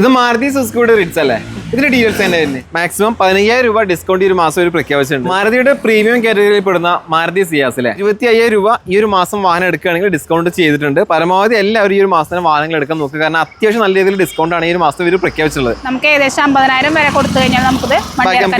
ഇത് മാരുതി സുസ്കൂടെ റിറ്റ്സ് അല്ലേ? ഇതിന്റെ ഡീറ്റെയിൽസ് തന്നെ തന്നെ മാക്സിമം പതിനയ്യായിരം രൂപ ഡിസ്കൗണ്ട് ഈ ഒരു മാസം ഒരു പ്രഖ്യാപിച്ചിട്ടുണ്ട്. മാരുതിയുടെ പ്രീമിയം കാറ്റഗറിയിൽ പെടുന്ന മാരുതി സിയാസ് അല്ലെ ഇരുപത്തി അയ്യായിരം രൂപ ഈ ഒരു മാസം വാഹനം എടുക്കുകയാണെങ്കിൽ ഡിസ്കൗണ്ട് ചെയ്തിട്ടുണ്ട്. പരമാവധി എല്ലാവരും ഈ ഒരു മാസത്തിന് വാഹനങ്ങൾ എടുക്കാൻ നോക്കുക. കാരണം അത്യാവശ്യം നല്ല രീതിയിൽ ഡിസ്കൗണ്ട് ആണ് ഈ ഒരു മാസം ഇവർ പ്രഖ്യാപിച്ചിട്ടുള്ളത്. നമുക്ക് ഏകദേശം അമ്പതിനായിരം വരെ കൊടുത്തു കഴിഞ്ഞാൽ നമുക്ക്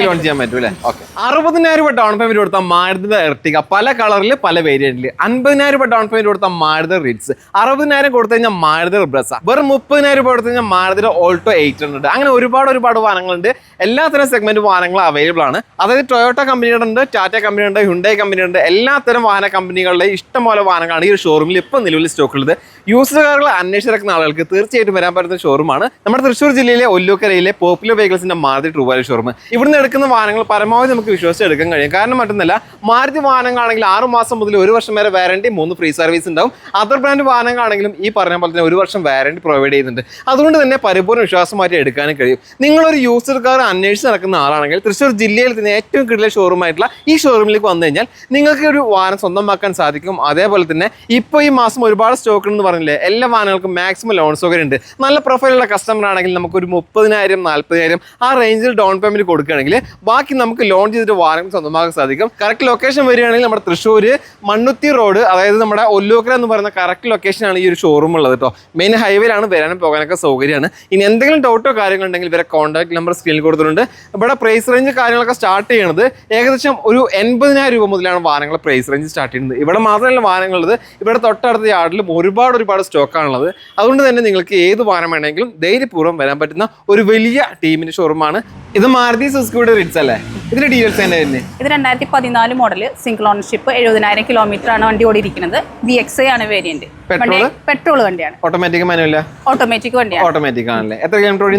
ലോൺ ചെയ്യാൻ പറ്റും. അല്ലേ ഓക്കെ അറുപതിനായിരം രൂപ ഡൗൺ പേയ്മെന്റ് കൊടുത്ത മാരുതിന്റെ എർട്ടിക പല കളറിൽ പല വേരിയന്റിൽ അൻപതിനായിരം രൂപ ഡൗൺ പേയ്മെന്റ് കൊടുത്ത മാരുതി റിറ്റ്സ് അറുപതിനായിരം കൊടുത്തു കഴിഞ്ഞാൽ മാരുതി ബ്രസ വെറും മുപ്പതിനായിരം രൂപ കൊടുത്തു കഴിഞ്ഞാൽ മാരുതി ഓൾട്ടോ എയ്റ്റ് ഹൺഡ്രഡ് അങ്ങനെ ഒരുപാട് ഒരുപാട് വാഹനങ്ങളുണ്ട്. എല്ലാത്തരം സെഗ്മെന്റ് വാഹനങ്ങൾ അവൈലബിൾ ആണ്. അതായത് ടൊയോട്ട കമ്പനിയുടെ ഉണ്ട് ടാറ്റ കമ്പനിയുണ്ട് ഹുണ്ടായി കമ്പനി ഉണ്ട് എല്ലാത്തരം വാഹന കമ്പനികളുടെ ഇഷ്ടംപോലെ വാഹനങ്ങളാണ് ഈ ഷോറൂമിൽ ഇപ്പോൾ നിലവിൽ സ്റ്റോക്ക് ഉള്ളത്. യൂസ്ഡ് കാറുകൾ അന്വേഷിച്ചിറക്കുന്ന ആളുകൾക്ക് തീർച്ചയായിട്ടും വരാൻ പറ്റുന്ന ഷോറൂമാണ്. നമ്മുടെ തൃശ്ശൂർ ജില്ലയിലെ ഒല്ലൂക്കരയിലെ പോപ്പുലർ വെഹിക്കിൾസിന്റെ മാരുതി ട്രൂവാലി ഷോറൂം ഇവിടുന്ന് എടുക്കുന്ന വാഹനങ്ങൾ പരമാവധി നമുക്ക് വിശ്വസിച്ച് എടുക്കാൻ കഴിയും. കാരണം മറ്റൊന്നല്ല മാരുതി വാഹനങ്ങളാണെങ്കിൽ ആറ് മാസം മുതൽ ഒരു വർഷം വരെ വാറണ്ടി മൂന്ന് ഫ്രീ സർവീസ് ഉണ്ടാവും. അതർ ബ്രാൻഡ് വാഹനങ്ങളാണെങ്കിലും ഈ പറഞ്ഞ പോലെ തന്നെ ഒരു വർഷം വാറണ്ടി പ്രൊവൈഡ് ചെയ്യുന്നുണ്ട്. അതുകൊണ്ട് തന്നെ പരിപൂർണ വിശ്വാസമായിട്ട് എടുക്കാനും കഴിയും. നിങ്ങളൊരു യൂസർ കാർ അന്വേഷിച്ച് നടക്കുന്ന ആളാണെങ്കിൽ തൃശ്ശൂർ ജില്ലയിൽ തന്നെ ഏറ്റവും കിടില ഷോറൂമായിട്ടുള്ള ഈ ഷോറൂമിലേക്ക് വന്നു കഴിഞ്ഞാൽ നിങ്ങൾക്ക് ഒരു വാഹനം സ്വന്തമാക്കാൻ സാധിക്കും. അതേപോലെ തന്നെ ഇപ്പോൾ ഈ മാസം ഒരുപാട് സ്റ്റോക്ക് ഉണ്ടെന്ന് പറഞ്ഞില്ലേ എല്ലാ വാഹനങ്ങൾക്കും മാക്സിമം ലോൺ സൗകര്യം ഉണ്ട് നല്ല പ്രൊഫൈലുള്ള കസ്റ്റമർ ആണെങ്കിൽ നമുക്ക് ഒരു മുപ്പതിനായിരം നാൽപ്പതിനായിരം ആ റേഞ്ചിൽ ഡൗൺ പേയ്മെന്റ് കൊടുക്കുകയാണെങ്കിൽ ബാക്കി നമുക്ക് ലോൺ ചെയ്തിട്ട് വാഹനം സ്വന്തമാക്കാൻ സാധിക്കും. കറക്റ്റ് ലൊക്കേഷൻ വരികയാണെങ്കിൽ നമ്മുടെ തൃശ്ശൂർ മണ്ണുത്തി റോഡ് അതായത് നമ്മുടെ ഒല്ലൂക്കര എന്ന് പറയുന്ന കറക്റ്റ് ലൊക്കേഷനാണ് ഈ ഒരു ഷോറൂം ഉള്ളത് കേട്ടോ മെയിൻ ഹൈവേയിലാണ് വരാനും പോകാനൊക്കെ സൗകര്യമാണ്. ഇനി എന്തെങ്കിലും ഡൗട്ടോ കാര്യങ്ങളുണ്ടെങ്കിൽ ഇവരെ കോൺടാക്ട് നമ്പർ സ്ക്രീനിൽ കൊടുത്തിട്ടുണ്ട്. ഇവിടെ പ്രൈസ് റേഞ്ച് കാര്യങ്ങളൊക്കെ സ്റ്റാർട്ട് ചെയ്യണത് ഏകദേശം ഒരു എൺപതിനായിരം രൂപ മുതലാണ് വാഹനങ്ങൾ പ്രൈസ് റേഞ്ച് സ്റ്റാർട്ട് ചെയ്യുന്നത്. ഇവിടെ മാത്രമല്ല വാഹനങ്ങളുള്ളത്. ഇവിടെ തൊട്ടടുത്ത യാർഡിലും ഒരുപാട് ഒരുപാട് സ്റ്റോക്കാണുള്ളത്. അതുകൊണ്ട് തന്നെ നിങ്ങൾക്ക് ഏത് വാഹനം വേണമെങ്കിലും ധൈര്യപൂർവം വരാൻ പറ്റുന്ന ഒരു വലിയ ടീമിന്റെ ഷോറൂമാണ്. ഇത് മാരുതി സുസ്കിയുടെ റിറ്റ്സ് അല്ലേ? ഇതിന്റെ ഡീറ്റെയിൽസ് തന്നെ വരുന്നത് ഇത് രണ്ടായിരത്തി പതിനാല് മോഡൽ സിംഗിൾ ഓണർഷിപ്പ് എഴുപതിനായിരം കിലോമീറ്റർ ആണ് വണ്ടി ഓടിയിരിക്കുന്നത്. വി എക്സ് ആണ് വേരിയന്റ് Petrol? പെട്രോൾ വണ്ടിയാണ്. ഓട്ടോമാറ്റിക് മാനുവല്ല ഓട്ടോമാറ്റിക് വണ്ടിയാണ്. ഓട്ടോമാറ്റിക് ആണല്ലേ? എത്ര കിലോമീറ്റർ ഓടി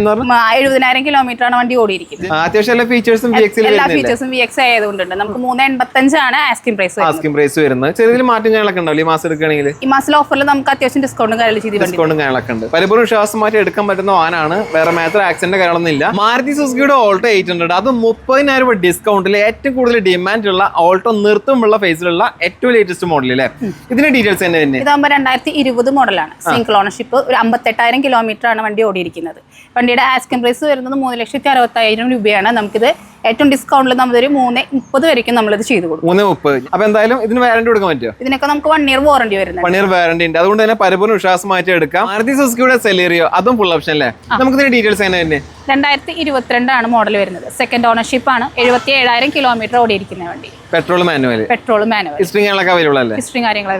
എഴുപതിനായിരം കിലോമീറ്റർ ആണ് വണ്ടി ഓടിയിരിക്കുന്നത്. അത്യാവശ്യം എല്ലാ ഫീച്ചേഴ്സും വി എക്സിൽ എല്ലാ ഫീച്ചേഴ്സും വി എക്സ് ആയതുകൊണ്ട് നമുക്ക് മൂന്ന് എൺപത്തഞ്ചാണ് ആസ്കിംഗ് പ്രൈസ് ആസ്കിംഗ് പ്രൈസ് വരുന്നത്. ചെറിയ മാറ്റം കാര്യങ്ങളൊക്കെ ഉണ്ടാവില്ല ഈ മാസം എടുക്കുകയാണെങ്കിൽ? ഈ മാസത്തിലെ ഓഫറിൽ നമുക്ക് അത്യാവശ്യം ഡിസ്കൗണ്ടും ചെയ്ത് ഡിസ്കൗണ്ടും കാര്യങ്ങളൊക്കെ ഉണ്ട്. വിശ്വാസം മാറ്റി എടുക്കാൻ പറ്റുന്ന വാനാണ് വേറെ മേജർ ആക്സിഡന്റ് കാര്യങ്ങളൊന്നും ഇല്ല. മാരുതി സുസുക്കിയുടെ ഓൾട്ടോ എയ്റ്റ് ഹൺഡ്രഡ് അത് മുപ്പതിനായിരം രൂപ ഡിസ്കൗണ്ടിൽ ഏറ്റവും കൂടുതൽ ഡിമാൻഡ് ഉള്ള ഓൾട്ടോ നിർത്തുമുള്ള ഫേസിലുള്ള ഏറ്റവും ലേറ്റസ്റ്റ് മോഡൽ അല്ലേ? ഇതിന്റെ ഡീറ്റെയിൽസ് തന്നെ രണ്ടായിരത്തി ഇരുപത് മോഡലാണ് സിംഗിൾ ഓണർഷിപ്പ് ഒരു അമ്പത്തെട്ടായിരം കിലോമീറ്റർ ആണ് വണ്ടി ഓടിയിരിക്കുന്നത്. വണ്ടിയുടെ ആസ്കിംഗ് പ്രൈസ് വരുന്നത് മൂന്ന് ലക്ഷത്തി അറുപത്തായിരം രൂപയാണ്. നമുക്കിത് ഏറ്റവും ഡിസ്കൗണ്ടിൽ നമ്മൾ ഒരു മൂന്ന് മുപ്പത് വരയ്ക്കും ഇത് ചെയ്തു കൊടുക്കും. മൂന്ന് മുപ്പത് അപ്പൊ എന്തായാലും ഇതിന് വാറണ്ടി കൊടുക്കാൻ പറ്റുമോ ഇതിനൊക്കെ നമുക്ക് വൺ ഇയർ വാറണ്ടി വരുന്നത് വൺ ഇയർ വാറണ്ടി ഉണ്ട്. അതുകൊണ്ട് തന്നെ പരിപൂർണ വിശ്വാസം മാറ്റി എടുക്കാം. മാരുതി സുസുക്കിയുടെ സെലേറിയോ അതും ഫുൾ ഓപ്ഷൻ അല്ലേ? നമുക്ക് ഇതിന്റെ ഡീറ്റെയിൽസ് എങ്ങനെ തന്നെ രണ്ടായിരത്തി ഇരുപത്തിരണ്ടാണ് മോഡൽ വരുന്നത്. സെക്കൻഡ് ഓണർഷിപ്പ് ആണ്. എഴുപത്തി ഏഴായിരം കിലോമീറ്റർ ഓടിയിരിക്കുന്ന വണ്ടി. Petrol manual petrol manual history കാര്യങ്ങളൊക്കെ അവൈലബിൾ അല്ലേ? ഹിസ്റ്ററിംഗ് കാര്യങ്ങൾ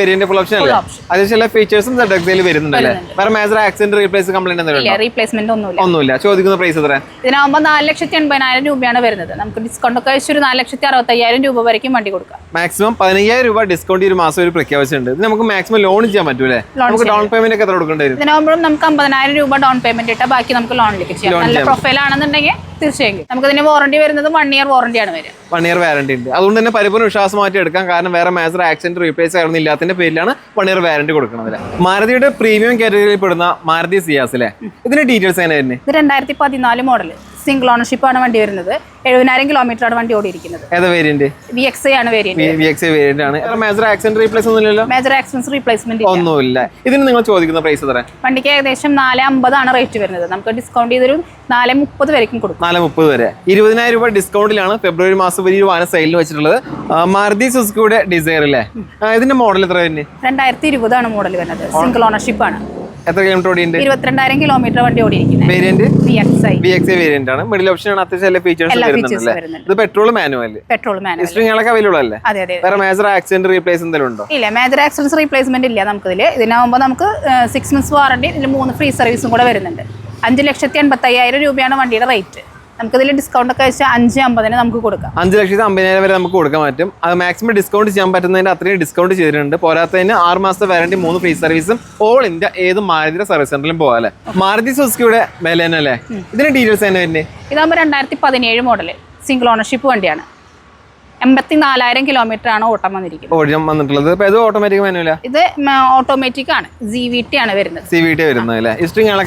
വേരിയന്റ് ഫുൾ ഓപ്ഷൻ അല്ലേ? അതിൽ ചില ഫീച്ചേഴ്സും സെഡക്സയിൽ വരുന്നുണ്ട് അല്ലേ? വേറെ മേജർ ആക്സിഡന്റ് റീപ്ലേസ് കംപ്ലൈന്റ് ഒന്നുമില്ല റീപ്ലേസ്മെന്റ് ഒന്നുമില്ല. ഒന്നുമില്ല. ചോദിക്കുന്ന പ്രൈസ് എത്ര? ഇതിനാകുമ്പോൾ നാല് ലക്ഷത്തി എൺപതിനായിരം രൂപയാണ് വരുന്നത്. നമുക്ക് ഡിസ്കൗണ്ട് ഒക്കെ വെച്ചൊരു നാല് ലക്ഷത്തി അറുപത്തയ്യായിരം രൂപ വരയ്ക്കും വണ്ടി കൊടുക്കാം. മാക്സിമം പതിനയ്യായിരം രൂപ ഡിസ്കൗണ്ട് ഒരു മാസം ഒരു പ്രഖ്യാപിച്ചിട്ടുണ്ട് ഇത് നമുക്ക് മാക്സിമം ലോൺ ചെയ്യാൻ പറ്റൂലേ നമുക്ക് ഡൗൺ പേയ്മെന്റ് ഒക്കെ എത്ര കൊടുക്കേണ്ടി വരും? ഇതിനാകുമ്പോഴും നമുക്ക് അമ്പതിനായിരം രൂപ ഡൗൺ പേയ്മെന്റ് ഇട്ടാൽ ബാക്കി നമുക്ക് ലോണിലേക്ക് ചെയ്യാം. നല്ല പ്രൊഫൈൽ ആണെന്നുണ്ടെങ്കിൽ തീർച്ചയായും. നമുക്ക് ഇതിന് വാറണ്ടി വരുന്നത് വൺ ഇയർ വാറണ്ടിയാണ് വരിക. വൺ ഇയർ വാറണ്ടി ഉണ്ട്. അതുകൊണ്ട് തന്നെ പരിപൂർണ വിശ്വാസമായിട്ട് എടുക്കാം. കാരണം വേറെ മേജർ ആക്സിഡന്റ് റീപ്ലേസ് ആയിരുന്നു ഇല്ലാത്തതിന്റെ പേരിലാണ് വൺ ഇയർ വാറണ്ടി കൊടുക്കുന്നത് മാരുതിയുടെ പ്രീമിയം കാറ്റഗറിയിൽ പെടുന്ന മാരുതി സിയാസ് അല്ലേ? ഇതിന്റെ ഡീറ്റെയിൽസ് എങ്ങനെ തന്നെ ഇത് രണ്ടായിരത്തി പതിനാല് മോഡൽ സിംഗിൾ ഓണർഷിപ്പ് ആണ് വണ്ടി വരുന്നത്. എഴുപതിനായിരം കിലോമീറ്റർ ആണ് വണ്ടി ഓടിയിരിക്കുന്നത്. ഏതാ വേരിയന്റ് വി എക്സ് ആണ് വേരിയന്റ് വി എക്സ് വേരിയന്റ് ആണ്. Major accident replace major accidents replacement ഒന്നുമില്ല. ഇതിന് നിങ്ങൾ ചോദിക്കുന്ന പ്രൈസ് എത്ര? വണ്ടിക്ക് ഏകദേശം നാല് അമ്പതാണ് റേറ്റ് വരുന്നത്. നമുക്ക് ഡിസ്കൗണ്ട് ചെയ്തൊരു നാല് മുപ്പത് വരെയും കൊടുക്കും. നാല് മുപ്പത് വരെ. ഇരുപതിനായിരം രൂപ ഡിസ്കൗണ്ടിലാണ് ഫെബ്രുവരി മാസം വരെ വാന സെയിൽ സെയിലിൽ വെച്ചിട്ടുള്ളത്. മാരുതി സുസുക്കിയുടെ ഡിസയർ അല്ലേ? ഇതിന്റെ മോഡൽ എത്ര തന്നെ രണ്ടായിരത്തി ഇരുപതാണ് മോഡൽ വരുന്നത്. സിംഗിൾ ഓണർഷിപ്പ് ആണ്. എത്ര കിലോമീറ്റർ ഓടിയുണ്ട് ഇരുപത്തിരണ്ടായിരം കിലോമീറ്റർ വണ്ടി ഓടിയിരിക്കുന്നത് variant V X I B X variant ആണ്. മിഡിൽ ഓപ്ഷൻ ആണ്. അത്യാവശ്യം എല്ലാ ഫീച്ചേഴ്സ്. ഇത് പെട്രോൾ മാനുവൽ പെട്രോൾ മാനുവൽ ഹിസ്റ്ററിങ്ങളൊക്കെ അവൈലബിൾ അല്ലേ? അതെ അതെ വേറെ മേജർ ആക്സിഡന്റ് റീപ്ലേസ് എന്തെങ്കിലും ഉണ്ടോ? ഇല്ല മേജർ ആക്സിഡന്റ് റീപ്ലേസ്മെന്റ് ഇല്ല നമുക്കിതിൽ ഇതിനാകുമ്പോൾ നമുക്ക് സിക്സ് മന്ത്സ് വാറണ്ടി ഇതിൽ മൂന്ന് ഫ്രീ സർവീസും കൂടെ വരുന്നുണ്ട്. അഞ്ച് ലക്ഷത്തി എൺപത്തി അയ്യായിരം രൂപയാണ് വണ്ടിയുടെ റേറ്റ് നമുക്കിതിൽ ഡിസ്കൗണ്ട് ഒക്കെ വെച്ചാൽ അഞ്ച് അമ്പതിന് നമുക്ക് കൊടുക്കാം. അഞ്ച് ലക്ഷത്തി അമ്പതിനായിരം വരെ നമുക്ക് കൊടുക്കാൻ പറ്റും. അത് മാക്സിമം ഡിസ്കൗണ്ട് ചെയ്യാൻ പറ്റുന്നതിന് അത്രയും ഡിസ്കൗണ്ട് ചെയ്തിട്ടുണ്ട്. പോരാത്തതിന് ആറ് മാസത്തെ വാറണ്ടി മൂന്ന് ഫ്രീ സർവീസും ഓൾ ഇന്ത്യ ഏത് മാരുതിയുടെ സർവീസ് സെന്ററിലും പോകാല്ലേ മാരുതി സുസുക്കിയുടെ വില തന്നെ അല്ലേ ഇതിന്റെ ഡീറ്റെയിൽസ് തന്നെ വരുന്നത് ഇതാകുമ്പോൾ രണ്ടായിരത്തി പതിനേഴ് മോഡൽ സിംഗിൾ ഓണർഷിപ്പ് വണ്ടിയാണ്. എൺപത്തി നാലായിരം കിലോമീറ്റർ ആണ് ഓട്ടം വന്നിരിക്കുന്നത്. ഓടിയം വന്നിട്ടുള്ളത്. ഇപ്പൊ ഇത് ഓട്ടോമാറ്റിക് മാനുവല ഇത് ഓട്ടോമാറ്റിക് ആണ്. ജി വി ടി ആണ് വരുന്നത്. സി വി ടി വരുന്നത് അല്ലേ?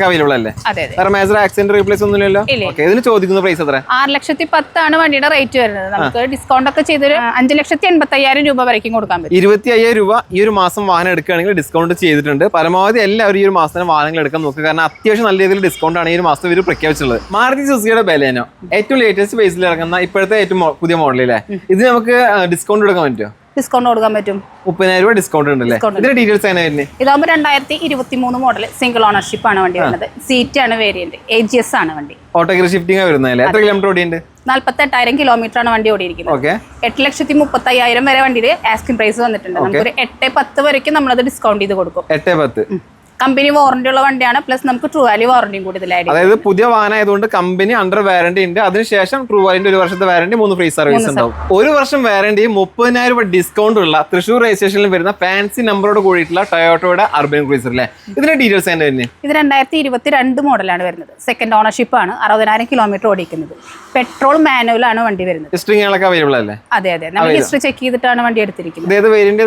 അവൈലബിൾ അല്ലേ? അതെ അതെ. വേറെ മേജർ ആക്സിഡന്റ് റീപ്ലേസ് ഒന്നുമില്ലല്ലോ? ഇല്ല. ഓക്കെ ഇതിന് ചോദിക്കുന്ന പ്രൈസ് എത്ര? ആറ് ലക്ഷത്തി പത്താണ് വണ്ടിയുടെ റേറ്റ് വരുന്നത്. നമുക്ക് ഡിസ്കൗണ്ട് ഒക്കെ ചെയ്തൊരു അഞ്ച് ലക്ഷത്തി എൺപത്തയ്യായിരം രൂപ വരയ്ക്കും കൊടുക്കാൻ പറ്റും. ഇരുപത്തി അയ്യായിരം രൂപ ഈ ഒരു മാസം വാഹനം എടുക്കുകയാണെങ്കിൽ ഡിസ്കൗണ്ട് ചെയ്തിട്ടുണ്ട്. പരമാവധി എല്ലാവരും ഈ ഒരു മാസത്തിന് വാഹനങ്ങൾ എടുക്കാൻ നോക്കുക. കാരണം അത്യാവശ്യം നല്ല രീതിയിൽ ഡിസ്കൗണ്ട് ആണ് ഈ ഒരു മാസം ഇവർ പ്രഖ്യാപിച്ചിട്ടുള്ളത്. മാരുതി സുസുക്കിയുടെ ബലേനോ ഏറ്റവും ലേറ്റസ്റ്റ് ബേസിൽ ഇറങ്ങുന്ന ഇപ്പോഴത്തെ ഏറ്റവും മോ- പുതിയ മോഡലല്ലേ നമുക്ക് ഡിസ്കൗണ്ട് കൊടുക്കാൻ പറ്റുമോ ഡിസ്കൗണ്ട് കൊടുക്കാൻ പറ്റും. മുപ്പതിനായിരം രൂപ ഡിസ്കൗണ്ട് ഉണ്ട്. അല്ലേ ഇതിന്റെ ഡീറ്റെയിൽസ് ഇതാകുമ്പോൾ രണ്ടായിരത്തി ഇരുപത്തി മൂന്ന് മോഡൽ സിംഗിൾ ഓണർഷിപ്പ് ആണ് വണ്ടി വരുന്നത്. സീറ്റ് ആണ് വേരിയന്റ് എ ജി എസ് ആണ് വണ്ടി. ഓട്ടോഗ്രി ഷിഫ്റ്റിംഗ് വരുന്നതല്ലേ? എത്ര കിലോമീറ്റർ ഓടിയുണ്ട് നാല്പത്തെട്ടായിരം കിലോമീറ്റർ ആണ് വണ്ടി ഓടിയിരിക്കുന്നത്. ഓക്കെ എട്ട് ലക്ഷത്തി മുപ്പത്തി അയ്യായിരം വരെ വണ്ടിയിൽ ആസ്കിംഗ് പ്രൈസ് വന്നിട്ടുണ്ട്. നമുക്കൊരു എട്ട് പത്ത് വരയ്ക്ക് നമ്മളത് ഡിസ്കൗണ്ട് ചെയ്ത് കൊടുക്കും. എട്ട് പത്ത്. കമ്പനി വാറന്റി ഉള്ള വണ്ടിയാണ്. പ്ലസ് നമുക്ക് ട്രൂ വാല്യൂ വാറന്റിയും കൂടി ഇതിലായിരിക്കും. അതായത് പുതിയ വാഹനം ആയതുകൊണ്ട് കമ്പനി അണ്ടർ വാറന്റി ഉണ്ട്. അതിനുശേഷം ട്രൂ വാലിന്റെ ഒരു വർഷത്തെ വാറന്റി മൂന്ന് ഫ്രീ സർവീസ് ഉണ്ടാവും. ഒരു വർഷം വാറന്റി മുപ്പതിനായിരം രൂപ ഡിസ്കൗണ്ട് ഉള്ള തൃശ്ശൂർ രജിസ്ട്രേഷനിൽ വരുന്ന ഫാൻസി നമ്പറോട് കൂടിയിട്ടുള്ള ടൊയോട്ടോയുടെ അർബൻ ക്രൂസർ അല്ലേ ഇതിന്റെ ഡീറ്റെയിൽസ് തന്നെ ഇത് രണ്ടായിരത്തി ഇരുപത്തി രണ്ട് മോഡലാണ് വരുന്നത്. സെക്കൻഡ് ഓണർഷിപ്പ് ആണ്. അറുപതിനായിരം കിലോമീറ്റർ ഓടിക്കുന്നത്. പെട്രോൾ മാനുവലാണ് വണ്ടി വരുന്നത്. സ്ട്രിങ്ങുകളൊക്കെ അവൈലബിൾ അല്ലേ? അതെ അതെ. നമ്മൾ ഹിസ്റ്ററി ചെക്ക് ചെയ്തിട്ടാണ് വണ്ടി എടുത്തിരിക്കുന്നത്. ഇത് വേരിയന്റ്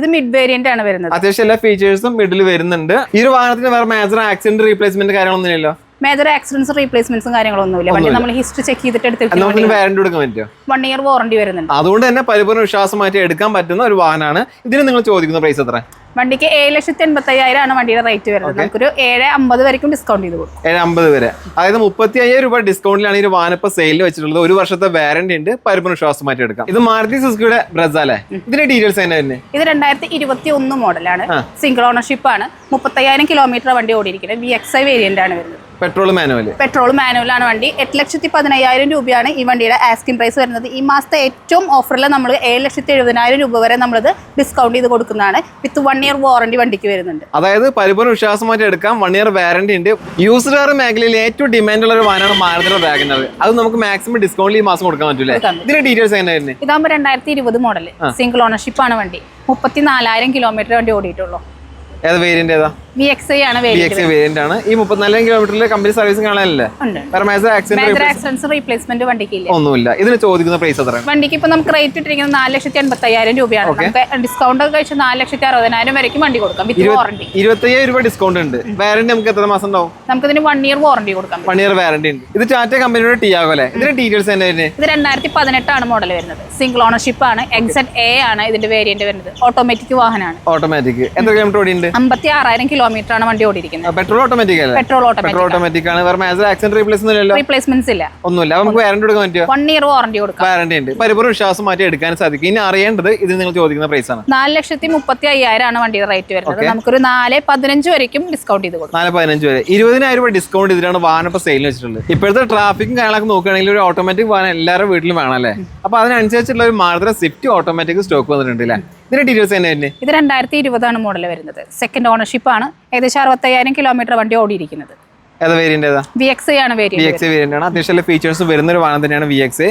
ഇത് മിഡ് വേരിയന്റ് ആണ് വരുന്നത്. അത്യാവശ്യം എല്ലാ ഫീച്ചേഴ്സും മിഡിൽ വരുന്നുണ്ട്. ഈ ഒരു വാഹനത്തിന് വേറെ മേജർ ആക്സിഡന്റ് റീപ്ലേസ്മെന്റ് കാര്യങ്ങളൊന്നും ഇല്ലല്ലോ മേജർ ആക്സിഡൻസ് റീപ്ലേസ്മെന്റ്സും കാര്യങ്ങളൊന്നും ഇല്ല. വണ്ടി നമ്മൾ ഹിസ്റ്ററി ചെക്ക് ചെയ്തിട്ട് പറ്റുമോ? വൺ ഇയർ വാറണ്ടി വരുന്നുണ്ട്. അതുകൊണ്ട് തന്നെ പരിപൂർണ വിശ്വാസമായിട്ട് എടുക്കാൻ പറ്റുന്ന ഒരു വാഹനമാണ്. ഇതിന് നിങ്ങൾ ചോദിക്കുന്ന പ്രൈസ് എത്ര? വണ്ടിക്ക് ഏഴ് ലക്ഷത്തി എൺപത്തി അയ്യായിരം ആണ് വണ്ടിയുടെ റേറ്റ് വരുന്നത്. നമുക്കൊരു ഏഴ് അമ്പത് വരെയും ഡിസ്കൗണ്ട് ചെയ്ത് കൊടുക്കും. ഏഴ് അമ്പത് വരെ. അതായത് മുപ്പത്തി അയ്യായിരം രൂപ ഡിസ്കൗണ്ടിലാണ് ഈ വാനപ്പ സെയിലിൽ വെച്ചിട്ടുള്ളത്. ഒരു വർഷത്തെ വാറണ്ടി ഉണ്ട്. പരിപൂർണ മാറ്റി എടുക്കാം ഇത് മാരുതി സുസുക്കിയുടെ ബ്രസാലേ ഇതിന്റെ ഡീറ്റെയിൽസ് തന്നെ തന്നെ ഇത് രണ്ടായിരത്തി ഇരുപത്തി ഒന്ന് മോഡലാണ് സിംഗിൾ ഓണർഷിപ്പ് ആണ്. മുപ്പത്തയ്യായിരം കിലോമീറ്റർ വണ്ടി ഓടിയിരിക്കുന്നത്. വി എക്സ് ഐ വേരിയന്റ് ആണ് വരുന്നത്. പെട്രോൾ മാനുവൽ പെട്രോൾ മാനുവൽ ആണ് വണ്ടി. എട്ട് ലക്ഷത്തി പതിനയ്യായിരം രൂപയാണ് ഈ വണ്ടിയുടെ ആസ്കിംഗ് പ്രൈസ് വരുന്നത്. ഈ മാസത്തെ ഏറ്റവും ഓഫറിൽ നമ്മൾ ഏഴ് ലക്ഷത്തി എഴുപതിനായിരം രൂപ വരെ നമ്മളത് ഡിസ്കൗണ്ട് ചെയ്ത് കൊടുക്കുന്നതാണ്. വിത്ത് വൺ ഇയർ വാറണ്ടി വണ്ടിക്ക് വരുന്നുണ്ട്. അതായത് പരിപൂർണ വിശ്വാസമായിട്ട് എടുക്കാം. വൺ ഇയർ വാറണ്ടി ഉണ്ട്. യൂസ്ഡ് കാർ മേഖലയിൽ ഏറ്റവും ഡിമാൻഡ് ഉള്ള ഒരു വാഹനമാണ് മാരുതിയുടെ വാഗനർ അത് നമുക്ക് മാക്സിമം ഡിസ്കൗണ്ട് ഈ മാസം കൊടുക്കാൻ പറ്റൂലേ? ഇതിന്റെ ഡീറ്റെയിൽസ് എങ്ങനെയായിരുന്നു? ഇതാകുമ്പോൾ രണ്ടായിരത്തി ഇരുപത് മോഡൽ സിംഗിൾ ഓണർഷിപ്പ് ആണ് വണ്ടി. മുപ്പത്തിനാലായിരം കിലോമീറ്റർ വണ്ടി ഓടിയിട്ടുള്ളൂ. ഏത് വേരിയന്റ് ഏതാ? വേരിയന്റ് ആണ് ഈ മുപ്പത്തിനാലായിരം കിലോമീറ്ററിൽ കമ്പനി സർവീസ് കാണാനല്ലേ റീപ്ലേസ്മെന്റ് വണ്ടിക്ക് ഒന്നുമില്ല. ഇതിന് ചോദിക്കുന്ന പ്രൈസ് എത്രയാണ്? വണ്ടിക്ക് ഇപ്പൊ നമുക്ക് റേറ്റ് ഇട്ടിരിക്കുന്നത് നാല് ലക്ഷത്തി എൺപത്തി അയ്യായിരം രൂപയാണ് ഡിസ്കൗണ്ട് ഒക്കെ കഴിച്ച് നാല് ലക്ഷത്തി അറുപതിനായിരം വരയ്ക്കും വണ്ടി കൊടുക്കാം. ഇരുപത്തയ്യായിരം രൂപ ഡിസ്കൗണ്ട് ഉണ്ട്. വാറണ്ടി നമുക്ക് എത്ര മാസം ഉണ്ടാവും? നമുക്ക് ഇതിന് വൺ ഇയർ വാറണ്ടി കൊടുക്കാം. വൺ ഇയർ വാറണ്ടി ഉണ്ട്. ഇത് ടാറ്റ കമ്പനിയുടെ ടിയാഗോ അല്ലേ? ഇതിന്റെ ഡീറ്റെയിൽസ് തന്നെ ഇത് രണ്ടായിരത്തി പതിനെട്ടാണ് മോഡൽ വരുന്നത്. സിംഗിൾ ഓണർഷിപ്പ് ആണ്. എക്സെറ്റ് എ ആണ് ഇതിന്റെ വേരിയന്റ് വരുന്നത്. ഓട്ടോമാറ്റിക് വാഹനമാണ്. ഓട്ടോമാറ്റിക് എത്ര കിലോമീറ്റർ ഓടിയുണ്ട് അമ്പത്തി ആറായിരം കിലോമീറ്റർ ആണ് വണ്ടി ഓടിയിരിക്കുന്നത്. പെട്രോൾ ഓട്ടോമാറ്റിക് അല്ലേ? പെട്രോൾ പെട്രോൾ ഓട്ടോമാറ്റിക് ആണ്. വേറെ മേജർ ആക്സിഡന്റ് റീപ്ലേസ്മെന്റ് ഇല്ലല്ലോ? റീപ്ലേസ്മെന്റ്സ് ഇല്ല. ഒന്നുമില്ല. നമുക്ക് വാറണ്ടി കൊടുക്കാൻ പറ്റുമോ വൺ ഇയർ വാറണ്ടി കൊടുക്കാം. വാറണ്ടി ഉണ്ട്. പരിപൂർണ വിശ്വാസം മാറ്റി എടുക്കാൻ സാധിക്കും. ഇനി അറിയേണ്ടത് ഇത് നിങ്ങൾ ചോദിക്കുന്ന പ്രൈസ് ആണ്. നാല് ലക്ഷത്തി മുപ്പത്തി അയ്യായിരം ആണ് വണ്ടിയുടെ റേറ്റ് വരുന്നത്. നമുക്കൊരു നാല് പതിനഞ്ച് വരയ്ക്കും ഡിസ്കൗണ്ട് ചെയ്ത് കൊടുക്കാം. നാല് പതിനഞ്ച് വരെ. ഇരുപതിനായിരം രൂപ ഡിസ്കൗണ്ട് ചെയ്തിട്ടാണ് വാഹനം ഇപ്പോൾ സെയിൽ വെച്ചിട്ടുള്ളത്. ഇപ്പോഴത്തെ ട്രാഫിക്കും കാര്യങ്ങളൊക്കെ നോക്കുകയാണെങ്കിൽ ഒരു ഓട്ടോമാറ്റിക് വാഹനം എല്ലാവരുടെ വീട്ടിലും വേണം അല്ലേ? അപ്പോൾ അതിനനുസരിച്ചുള്ള ഒരു മാത്രം സ്വിഫ്റ്റ് ഓട്ടോമാറ്റിക് സ്റ്റോക്ക് വന്നിട്ടുണ്ട് അല്ലേ? ഡീറ്റെയിൽസ് ഇത് രണ്ടായിരത്തി ഇരുപതാണ് മോഡൽ വരുന്നത്. സെക്കൻഡ് ഓണർഷിപ്പ് ആണ്. ഏകദേശം അറുപത്തയ്യായിരം കിലോമീറ്റർ വണ്ടി ഓടിയിരിക്കുന്നത്. ഏതാ വേരിയന്റ് ഏതാ? വി എക്സ് ഐ ആണ് വി വേരിയന്റ് എക്സ് വേരിയന്റ് ആണ്. അത്യാവശ്യം ഫീച്ചേഴ്സ് വരുന്ന ഒരു വാഹനം തന്നെയാണ് വി എക്സ്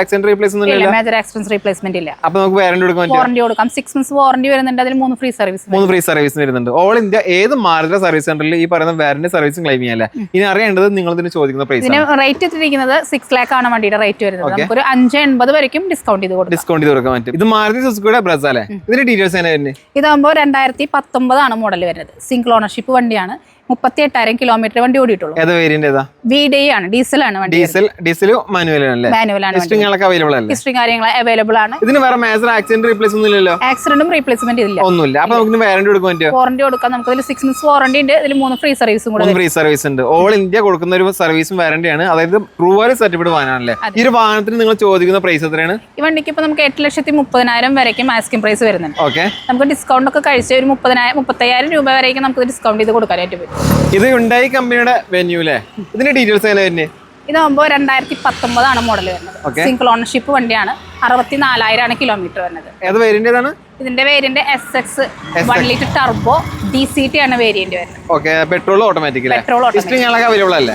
ആക്സിഡന്റ് റീപ്ലേസ് ഒന്നും ഇല്ല. ഇല്ല മേജർ ആക്സിഡൻസ് റീപ്ലേസ്മെന്റ് ഇല്ല. അപ്പൊ നമുക്ക് വാറണ്ടി കൊടുക്കാൻ പറ്റും വാറണ്ടി കൊടുക്കാം. 6 മന്ത്സ് വാറണ്ടി വരുന്നുണ്ട്. അതിൽ മൂന്ന് ഫ്രീ സർവീസ് മൂന്ന് ഫ്രീ സർവീസ് വരുന്നുണ്ട്. ഓൾ ഇന്ത്യ ഏത് മാരുതി സർവീസ് സെന്ററിൽ ഈ പറയുന്ന വാറണ്ടി സർവീസും ക്ലെയിം ഇനി അറിയേണ്ടത് നിങ്ങൾ ഇതിന് ചോദിക്കുന്ന പ്രൈസ് ഇതിന് റേറ്റ് ഇട്ടിരിക്കുന്നത് സിക്സ് ലാക്ക് ആണ് വണ്ടിയുടെ റേറ്റ് വരുന്നത്. അഞ്ച് എൺപത് വരയ്ക്കും ഡിസ്കൗണ്ട് ചെയ്ത് കൊടുക്കാം. ഡിസ്കൗണ്ട് ചെയ്ത് കൊടുക്കാൻ പറ്റും. ഇത് മാരുതി സുസുക്കിയുടെ ബ്രസ് അല്ലേ? ഇതിന്റെ ഡീറ്റെയിൽസ് തന്നെ വരുന്നത് ഇതാകുമ്പോൾ രണ്ടായിരത്തി പത്തൊമ്പതാണ് മോഡൽ വരുന്നത്. സിംഗിൾ ഓണർഷിപ്പ് വണ്ടിയാണ്. മുപ്പത്തി എട്ടായിരം കിലോമീറ്റർ വണ്ടി ഓടിയിട്ടുള്ളൂ. ഏത് വേരിയന്റ് ഏതാ? വി ഡി ആണ്. വണ്ടി ഡീസൽ ഡീസൽ മാനുവൽ മാനുവലാണ് വണ്ടി. ടെസ്റ്റിങ്ങളൊക്കെ അവൈലബിൾ അല്ലേ? കാര്യങ്ങൾ അവൈലബിൾ ആണ്. ഇതിന് വേറെ മേജർ ആക്സിഡന്റ് റീപ്ലേസ് ഒന്നും ഇല്ലല്ലോ? ആക്സിഡന്റും റീപ്ലേസ്മെന്റ് ഇല്ല. ഒന്നുമില്ല. അപ്പൊ നമുക്ക് വാറണ്ടി കൊടുക്കാൻ പറ്റുമോ വാറണ്ടി കൊടുക്കാം. നമുക്ക് ഇതിൽ സിക്സ് മന്ത്സ് വാറണ്ടി ഉണ്ട്. ഇതിൽ മൂന്ന് ഫ്രീ സർവീസും കൂടെ ഫ്രീ സർവീസ് ഉണ്ട്. ഓൾ ഇന്ത്യ കൊടുക്കുന്ന ഒരു സർവീസും വാറണ്ടിയാണ് അതായത് സർട്ടിഫിക്കറ്റ് വാഹനമാണല്ലേ ഈ ഒരു വാഹനത്തിന് നിങ്ങൾ ചോദിക്കുന്ന പ്രൈസ് എത്രയാണ്? ഈ വണ്ടിക്ക് ഇപ്പൊ നമുക്ക് എട്ട് ലക്ഷത്തി മുപ്പതിനായിരം വരയ്ക്കും ആസ്കിംഗ് പ്രൈസ് വരുന്നുണ്ട്. ഓക്കെ നമുക്ക് ഡിസ്കൗണ്ട് ഒക്കെ കഴിച്ച് ഒരു മുപ്പതിനായിരം മുപ്പത്തയ്യായിരം രൂപ വരേക്കും നമുക്ക് ഡിസ്കൗണ്ട് ചെയ്ത് കൊടുക്കാനായിട്ട് പറ്റും. ഇത് ഉണ്ടായി കമ്പനിയുടെ വെന്യൂ അല്ലേ ഇതിന്റെ ഡീറ്റെയിൽസ് എങ്ങനെ വരുന്നത് ഇതാകുമ്പോൾ രണ്ടായിരത്തി പത്തൊമ്പതാണ് മോഡൽ വരുന്നത്. സിംഗിൾ ഓണർഷിപ്പ് വണ്ടിയാണ്. അറുപത്തി നാലായിരമാണ് കിലോമീറ്റർ വരുന്നത്. ഏത് വേരിയന്റ് ഏതാണ്? ഇതിന്റെ variant S X one litre turbo D C T ആണ് വേരിയന്റ് വരുന്നത്. Okay petrol automatic petrol available അല്ലേ?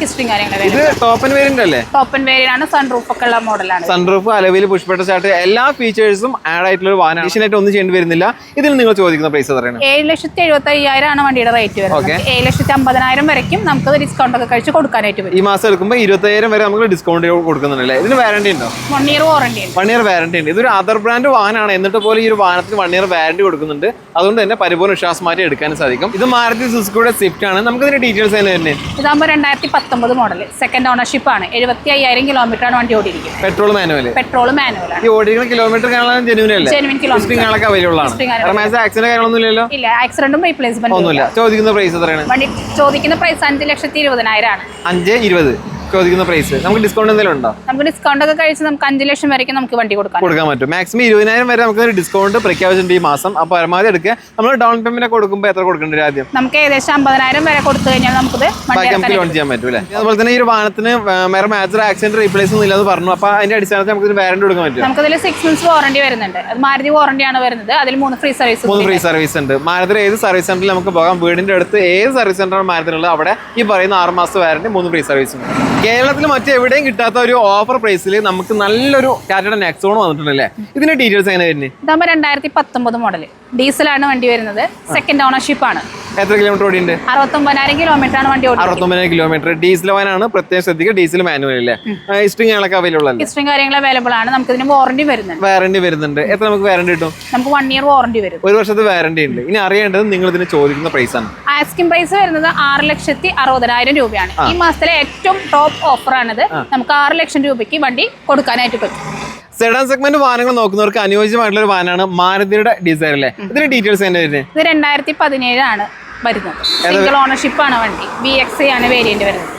ഇത് ടോപ്പൻ വേരിയന്റ് അല്ലേ? ടോപ്പൻ വേരിയന്റ് ആണ് സൺറൂഫ് ഒക്കെ ഉള്ള മോഡലാണ് സൺറൂഫ് അലവിൽ പുഷ്പട്ട ചാർട്ട് എല്ലാ ഫീച്ചേഴ്സും ആഡ് ആയിട്ടുള്ള ഒരു വാഹനം ആയിട്ട് ഒന്നും ചെയ്യേണ്ടി വരുന്നില്ല. ഇതിൽ നിങ്ങൾ ചോദിക്കുന്ന പ്രൈസ് എത്രയാണ് ഏഴ് ലക്ഷത്തി എഴുപത്തി അയ്യായിരം ആണ് വണ്ടിയുടെ റേറ്റ് വരുന്നത്. ഏഴ് ലക്ഷത്തി അമ്പതിനായിരം വരയ്ക്കും നമുക്ക് ഡിസ്കൗണ്ട് ഒക്കെ കഴിച്ച് കൊടുക്കാനായിട്ട് പറ്റും. ഈ മാസം എടുക്കുമ്പോൾ ഇരുപത്തയ്യായിരം വരെ നമുക്ക് ഡിസ്കൗണ്ട് കൊടുക്കുന്നുണ്ടല്ലേ? ഇതിന് വാറണ്ടി ഉണ്ടോ? വൺ ഇയർ വാറണ്ടി ഉണ്ട്. വൺ ഇയർ വാറണ്ടി ഉണ്ട്. ഇതൊരു അതർ ബ്രാൻഡ് വാഹനമാണ്. എന്നിട്ട് പോലും ഈ ഒരു വാഹനത്തിന് വൺ ഇയർ വാറണ്ടി കൊടുക്കുന്നുണ്ട്. അതുകൊണ്ട് തന്നെ പരിപൂർണ വിശ്വാസം മാറ്റി എടുക്കാൻ സാധിക്കും. ഇത് മാരുതി സുസുക്കിയുടെ സ്വിഫ്റ്റ് ആണ്. നമുക്ക് ഇതിന്റെ ഡീറ്റെയിൽസ് തന്നെ തന്നെ ഇതാകുമ്പോൾ രണ്ടായിരത്തി പത്തൊമ്പത് മോഡൽ സെക്കൻഡ് ഓണർഷിപ്പ് ആണ്. എഴുപത്തി അയ്യായിരം കിലോമീറ്റർ ആണ് വണ്ടി ഓടിയിരിക്കുന്നത്. പെട്രോൾ മാനുവൽ പെട്രോൾ മാനുവൽ ഈ ഓടിക്കുന്ന കിലോമീറ്റർ കാണാൻ ജെനുവിൻ അല്ലേ? Genuine കിലോമീറ്റർ അവൈലബിൾ ആണ്. ആക്സിഡന്റ് കാര്യങ്ങളൊന്നും ഇല്ലല്ലോ? ഇല്ല ആക്സിഡന്റും റീപ്ലേസ്മെന്റ് ഒന്നുമില്ല. ചോദിക്കുന്ന പ്രൈസ് എത്രയാണ്? വണ്ടി ചോദിക്കുന്ന പ്രൈസ് അഞ്ച് ലക്ഷത്തി ഇരുപതിനായിരം ആണ്. അഞ്ച് ഇരുപത്. ചോദിക്കുന്ന പ്രൈസ് നമുക്ക് ഡിസ്കൗണ്ട് എന്തെങ്കിലും ഉണ്ടോ? നമുക്ക് ഡിസ്കൗണ്ട് ഒക്കെ കഴിച്ച് നമുക്ക് അഞ്ച് ലക്ഷം വരെയൊക്കെ നമുക്ക് വണ്ടി കൊടുക്കാം കൊടുക്കാൻ പറ്റും. മാക്സിമം ഇരുപതിനായിരം വരെ നമുക്ക് ഒരു ഡിസ്കൗണ്ട് പ്രഖ്യാപിച്ചിട്ടുണ്ട് ഈ മാസം. അപ്പോൾ പരമാവധി എടുക്കുക. നമ്മൾ ഡൗൺ പേയ്മെന്റ് കൊടുക്കുമ്പോൾ എത്ര കൊടുക്കേണ്ടി വരും ആദ്യം? നമുക്ക് ഏകദേശം അമ്പതിനായിരം വരെ കൊടുത്തു കഴിഞ്ഞാൽ നമുക്കിത് ബാക്കി നമുക്ക് ലോൺ ചെയ്യാൻ പറ്റും അല്ലേ അതുപോലെ തന്നെ ഈ ഒരു വാഹനത്തിന് വേറെ മേജർ ആക്സിഡന്റ് റീപ്ലേസ് ഒന്നും ഇല്ലെന്ന് പറഞ്ഞു. അപ്പോൾ അതിന്റെ അടിസ്ഥാനത്തിൽ നമുക്ക് വാറണ്ടി കൊടുക്കാൻ പറ്റും നമുക്കിതിൽ സിക്സ് മന്ത്സ് വാറണ്ടി വരുന്നുണ്ട്. അത് മാരുതി വാറണ്ടി ആണ് വരുന്നത്. അതിൽ മൂന്ന് ഫ്രീ സർവീസ് മൂന്ന് ഫ്രീ സർവീസ് ഉണ്ട്. മാരുതി ഏത് സർവീസ് സെന്ററിൽ നമുക്ക് പോകാം? വീടിന്റെ അടുത്ത് ഏത് സർവീസ് സെന്ററാണ് മാരുതിനുള്ളത് അവിടെ ഈ പറയുന്ന ആറ് മാസം വാറണ്ടി മൂന്ന് ഫ്രീ സർവീസ് ഉണ്ട്. കേരളത്തിൽ മറ്റെവിടെയും കിട്ടാത്ത ഒരു ഓഫർ പ്രൈസിൽ നമുക്ക് നല്ലൊരു ടാറ്റയുടെ നെക്സോൺ വന്നിട്ടുണ്ടല്ലേ? ഇതിന്റെ ഡീറ്റെയിൽസ് എങ്ങനെ വരുന്നത് ഇതാകുമ്പോൾ രണ്ടായിരത്തി പത്തൊമ്പത് മോഡൽ ഡീസലാണ് വണ്ടി വരുന്നത്. സെക്കൻഡ് ഓണർഷിപ്പ് ആണ്. എത്ര കിലോമീറ്റർ ഓടിയുണ്ട് അറുപത്തൊമ്പതിനായിരം കിലോമീറ്റർ ആണ് വണ്ടി അറുപത്തൊമ്പതിനായിരം കിലോമീറ്റർ ഡീസൽ വാനാണ് പ്രത്യേകം ശ്രദ്ധിക്കുക ഡീസൽ മാനുവൽ അല്ലേ കാര്യങ്ങളൊക്കെ അവൈലബിൾ അല്ലേ? ഇസ്റ്റിംഗ് കാര്യങ്ങൾ അവൈലബിൾ ആണ്. നമുക്ക് ഇതിന് വാറണ്ടി വരുന്നുണ്ട്. വാറണ്ടി വരുന്നുണ്ട്. എത്ര നമുക്ക് വാറണ്ടി കിട്ടും? നമുക്ക് വൺ ഇയർ വാറണ്ടി വരും. ഒരു വർഷത്തെ വാറണ്ടി ഉണ്ട്. ഇനി അറിയേണ്ടത് നിങ്ങൾ ഇതിന് ചോദിക്കുന്ന പ്രൈസ് ആണ്. ആസ്കിംഗ് പ്രൈസ് വരുന്നത് ആറ് ലക്ഷത്തി അറുപതിനായിരം രൂപയാണ്. ഈ മാസത്തിലെ ഏറ്റവും ടോപ്പ് ഓഫർ ആണത്. നമുക്ക് ആറ് ലക്ഷം രൂപയ്ക്ക് വണ്ടി കൊടുക്കാനായിട്ട് പറ്റും. സെഡാൻ സെഗ്മെന്റ് വാഹനങ്ങൾ നോക്കുന്നവർക്ക് അനുയോജ്യമായിട്ടുള്ള ഒരു വാഹനമാണ് മാരുതിയുടെ ഡിസൈർ അല്ലേ? ഇതിന്റെ ഡീറ്റെയിൽസ് തന്നെ വരുന്നത്? ഇത് രണ്ടായിരത്തി പതിനേഴാണ് വരുന്നത്. സിംഗിൾ ഓണർഷിപ്പ് ആണ് വണ്ടി. ബി എക്സ് ആണ് വേരിയന്റ് വരുന്നത്.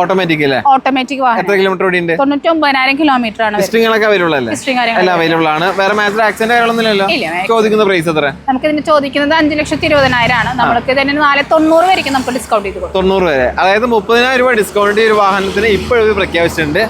ഓട്ടോമാറ്റിക് അല്ലേ? ഓട്ടോമാറ്റിക് വാഹനം. എത്ര കിലോമീറ്റർ ഓടിയുണ്ട് തൊണ്ണൂറ്റി ഒമ്പതിനായിരം കിലോമീറ്റർ ആണ് ഹിസ്റ്ററിങ്ങളൊക്കെ അവൈലബിൾ അല്ലേ? എല്ലാം അവൈലബിൾ ആണ്. വേറെ മേജർ ആക്സിഡന്റ് കാര്യങ്ങളൊന്നുമില്ലല്ലോ? ചോദിക്കുന്ന പ്രൈസ് എത്ര? നമുക്ക് ഇതിന് ചോദിക്കുന്നത് അഞ്ച് ലക്ഷത്തി ഇരുപതിനായിരം ആണ് നമ്മൾക്ക് ഇതിന് നാല് തൊണ്ണൂറ് വരെയ്ക്ക് നമുക്ക് ഡിസ്കൗണ്ട് ചെയ്ത് തൊണ്ണൂറ് വരെ. അതായത് മുപ്പതിനായിരം രൂപ ഡിസ്കൗണ്ട് ഈ ഒരു വാഹനത്തിന് ഇപ്പോഴും പ്രഖ്യാപിച്ചിട്ടുണ്ട്.